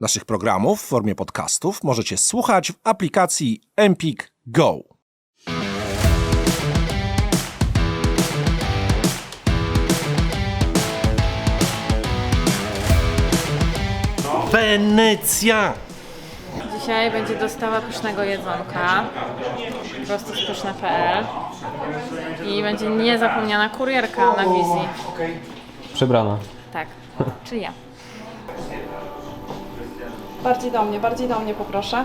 Naszych programów w formie podcastów możecie słuchać w aplikacji Empik Go. Wenecja! Dzisiaj będzie dostawa pysznego jedzonka prosto z pyszne.pl i będzie niezapomniana kurierka na wizji. Przebrana. Tak, czyli ja. Bardziej do mnie, bardziej do mnie poproszę.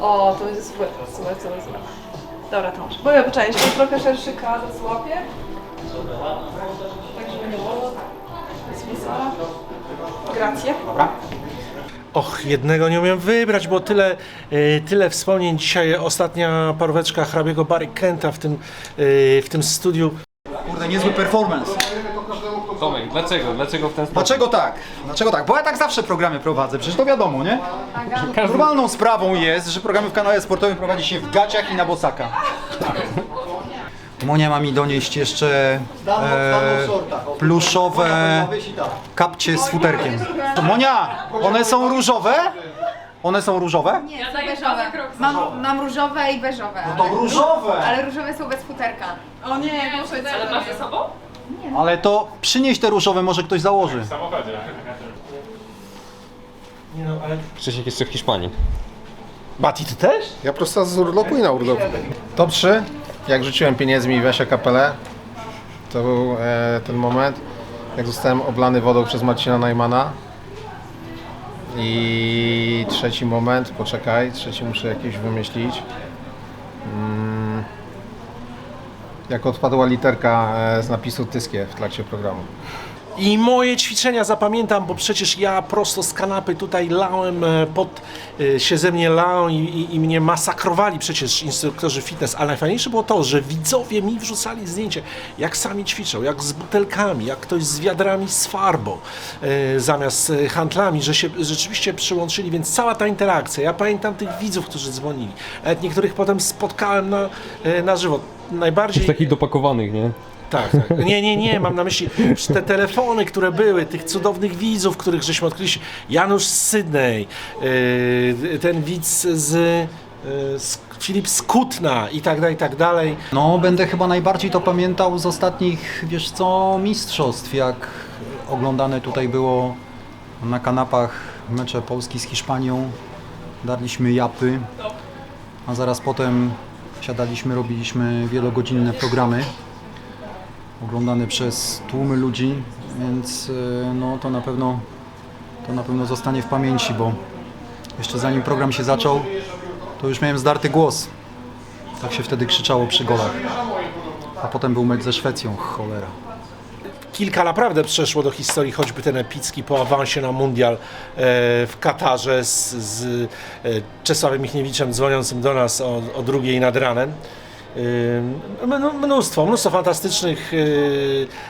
O, to jest złe, złe, złe, złe. Dobra, to masz. Bo ja poczekaj, jeszcze trochę szerszy kadr złapię. Tak, żeby nie było. Smisara. Gracje. Och, jednego nie umiem wybrać, bo tyle, y, tyle wspomnień dzisiaj. Ostatnia paróweczka hrabiego Barry Kenta w tym, y, w tym studiu. Kurde, niezły performance. Tomek, dlaczego? Dlaczego w ten sposób? Dlaczego tak? Dlaczego tak? Bo ja tak zawsze programy prowadzę, przecież to wiadomo, nie? Normalną sprawą jest, że programy w kanale sportowym prowadzi się w gaciach i na bosaka. Monia ma mi donieść jeszcze e, pluszowe kapcie z futerkiem. Monia, one są różowe? One są różowe? Nie, są beżowe. Mam, mam różowe i beżowe. To różowe! Ale różowe są bez futerka. O nie, muszę Ale masz ze sobą? Ale to przynieś te różowe, może ktoś założy. Nie no, ale... Krzysiek jeszcze w Hiszpanii. Mati, ty też? Ja prosto z urlopu i na urlop. Top 3. Jak rzuciłem pieniędzmi Wesia kapelę, to był e, ten moment, jak zostałem oblany wodą przez Marcina Najmana. I trzeci moment, poczekaj, trzeci muszę jakiś wymyślić. Mm, jak odpadła literka e, z napisu Tyskie w trakcie programu. I moje ćwiczenia zapamiętam, bo przecież ja prosto z kanapy tutaj lałem, e, pod e, się ze mnie lał i, i, i mnie masakrowali przecież instruktorzy fitness, ale najfajniejsze było to, że widzowie mi wrzucali zdjęcie, jak sami ćwiczą, jak z butelkami, jak ktoś z wiadrami z farbą e, zamiast handlami, że się rzeczywiście przyłączyli, więc cała ta interakcja, ja pamiętam tych widzów, którzy dzwonili, nawet niektórych potem spotkałem na, e, na żywo. Najbardziej... Takich dopakowanych, nie? Tak, tak. Nie, nie, nie, mam na myśli te telefony, które były, tych cudownych widzów, których żeśmy odkryli. Janusz z Sydney, yy, ten widz z, yy, z Filip z Kutna i tak dalej, i tak dalej. No, będę chyba najbardziej to pamiętał z ostatnich, wiesz co, mistrzostw, jak oglądane tutaj było na kanapach mecze Polski z Hiszpanią. Darliśmy japy, a zaraz potem siadaliśmy, robiliśmy wielogodzinne programy oglądane przez tłumy ludzi, więc y, no to na pewno to na pewno zostanie w pamięci, bo jeszcze zanim program się zaczął, to już miałem zdarty głos. Tak się wtedy krzyczało przy golach. A potem był mecz ze Szwecją, cholera. Kilka naprawdę przeszło do historii, choćby ten epicki po awansie na mundial e, w Katarze z, z e, Czesławem Michniewiczem dzwoniącym do nas o, o drugiej nad ranem. Mn- Mnóstwo, mnóstwo fantastycznych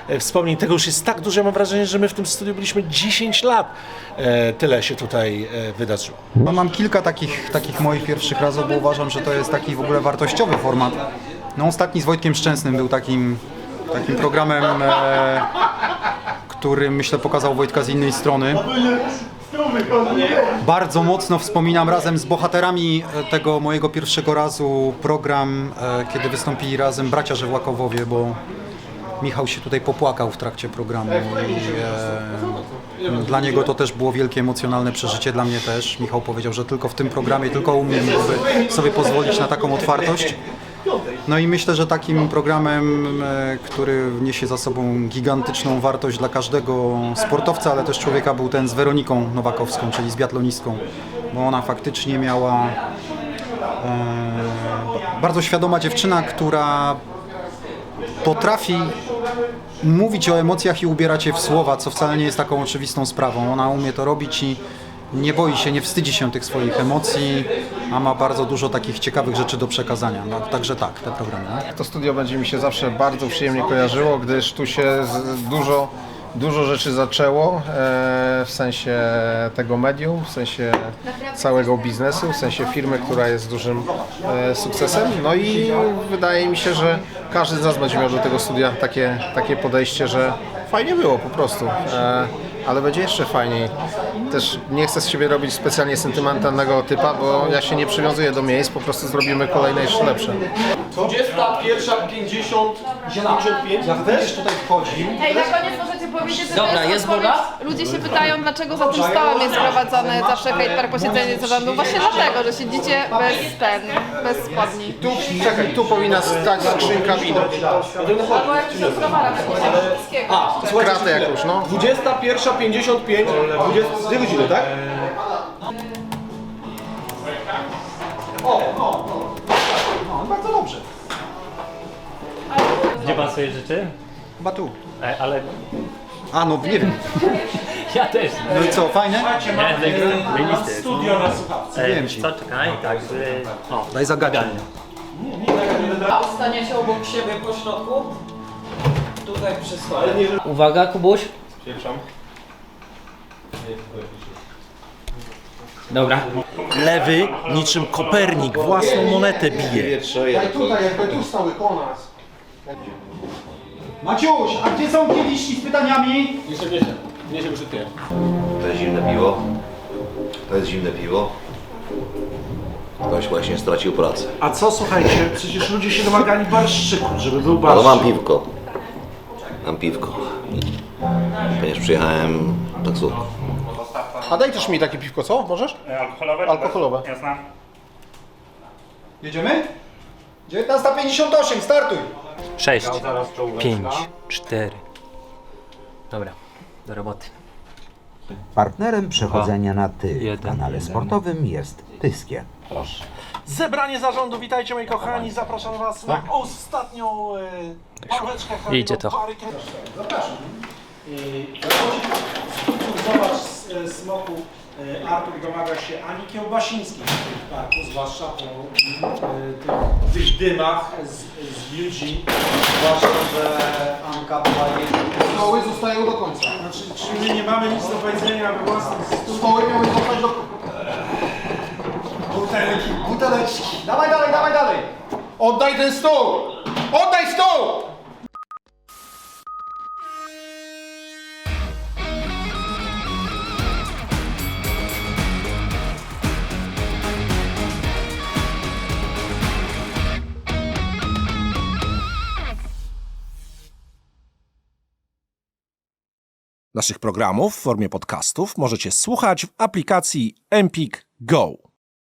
yy, wspomnień. Tego już jest tak dużo, mam wrażenie, że my w tym studiu byliśmy 10 lat. E, tyle się tutaj e, wydarzyło. No, mam kilka takich, takich moich pierwszych razów, bo uważam, że to jest taki w ogóle wartościowy format. No ostatni z Wojtkiem Szczęsnym był takim, takim programem, e, który myślę pokazał Wojtka z innej strony. Bardzo mocno wspominam razem z bohaterami e, tego mojego pierwszego razu program, e, kiedy wystąpili razem bracia Żewłakowowie, bo Michał się tutaj popłakał w trakcie programu i e, dla niego to też było wielkie emocjonalne przeżycie, dla mnie też. Michał powiedział, że tylko w tym programie, tylko u mnie sobie pozwolić na taką otwartość. No i myślę, że takim programem, e, który niesie za sobą gigantyczną wartość dla każdego sportowca, ale też człowieka był ten z Weroniką Nowakowską, czyli z biatlonistką, bo ona faktycznie miała e, bardzo świadoma dziewczyna, która potrafi mówić o emocjach i ubierać je w słowa, co wcale nie jest taką oczywistą sprawą. Ona umie to robić i nie boi się, nie wstydzi się tych swoich emocji, a ma bardzo dużo takich ciekawych rzeczy do przekazania. No, także tak, te programy. No. To studio będzie mi się zawsze bardzo przyjemnie kojarzyło, gdyż tu się dużo, dużo rzeczy zaczęło e, w sensie tego medium, w sensie całego biznesu, w sensie firmy, która jest dużym e, sukcesem. No i wydaje mi się, że każdy z nas będzie miał do tego studia takie, takie podejście, że fajnie było po prostu, e, ale będzie jeszcze fajniej. Też nie chcę z siebie robić specjalnie sentymentalnego typa, bo ja się nie przywiązuję do miejsc, po prostu zrobimy kolejne jeszcze lepsze. 21, 50, 55. Ja też tutaj wchodzi. Ej, na koniec możecie powiedzieć, że Dobra, to jest, odpowiedź. woda? Ludzie się pytają, dlaczego za tym stołem jest prowadzony zawsze hate park posiedzenie zarządu. Właśnie dlatego, że siedzicie bez ten, bez spodni. Tu, czekaj, tu powinna stać skrzynka wina. Albo jak się browara wszystkiego. Kratę jakąś, no. 21, 55, 20, dwie godziny, tak? No, bardzo dobrze. Gdzie pan sobie życzy? Chyba tu. E, ale A, no nie wiem. ja też. No i co, fajne? Nie, wylisty. Studio na słuchawce. Wiem ci. Co, czekaj, tak, żeby... O, Daj zagadkę. Staniecie obok siebie po środku. Tutaj przy stole. Uwaga, Kubuś. Dobra. Lewy niczym Kopernik własną monetę bije. Tutaj, jakby tu stały koło nas. Maciuś, a gdzie są kieliszki z pytaniami? To jest zimne piwo. To jest zimne piwo. Ktoś właśnie stracił pracę. A co słuchajcie, przecież ludzie się domagali barszczyku, żeby był Ale barszczyk. mam piwko. Mam piwko. Ponieważ przyjechałem taksówką. A daj też mi takie piwko, co? Możesz? Alkoholowe? Alkoholowe. Jasne. Jedziemy? 19.58, startuj! 6, 5, 4. Dobra, do roboty. Partnerem przechodzenia na ty w jeden, kanale jeden. sportowym jest Tyskie. Zebranie zarządu, witajcie moi kochani, zapraszam was na ostatnią e, paróweczkę Idzie to. Zapraszam. Zobacz, z, e, smoku Artur domaga się Ani Kiełbasińskiej w parku, zwłaszcza po e, tych, tych dymach z, z ludzi. Zwłaszcza, że Anka była jej... Stoły zostają do końca. znaczy, czy my nie mamy nic do powiedzenia we studiu. Stoły miały zostać do Buteleczki, buteleczki. Dawaj dalej, dawaj dalej! Oddaj ten stół! Oddaj stół! Naszych programów w formie podcastów możecie słuchać w aplikacji Empik Go.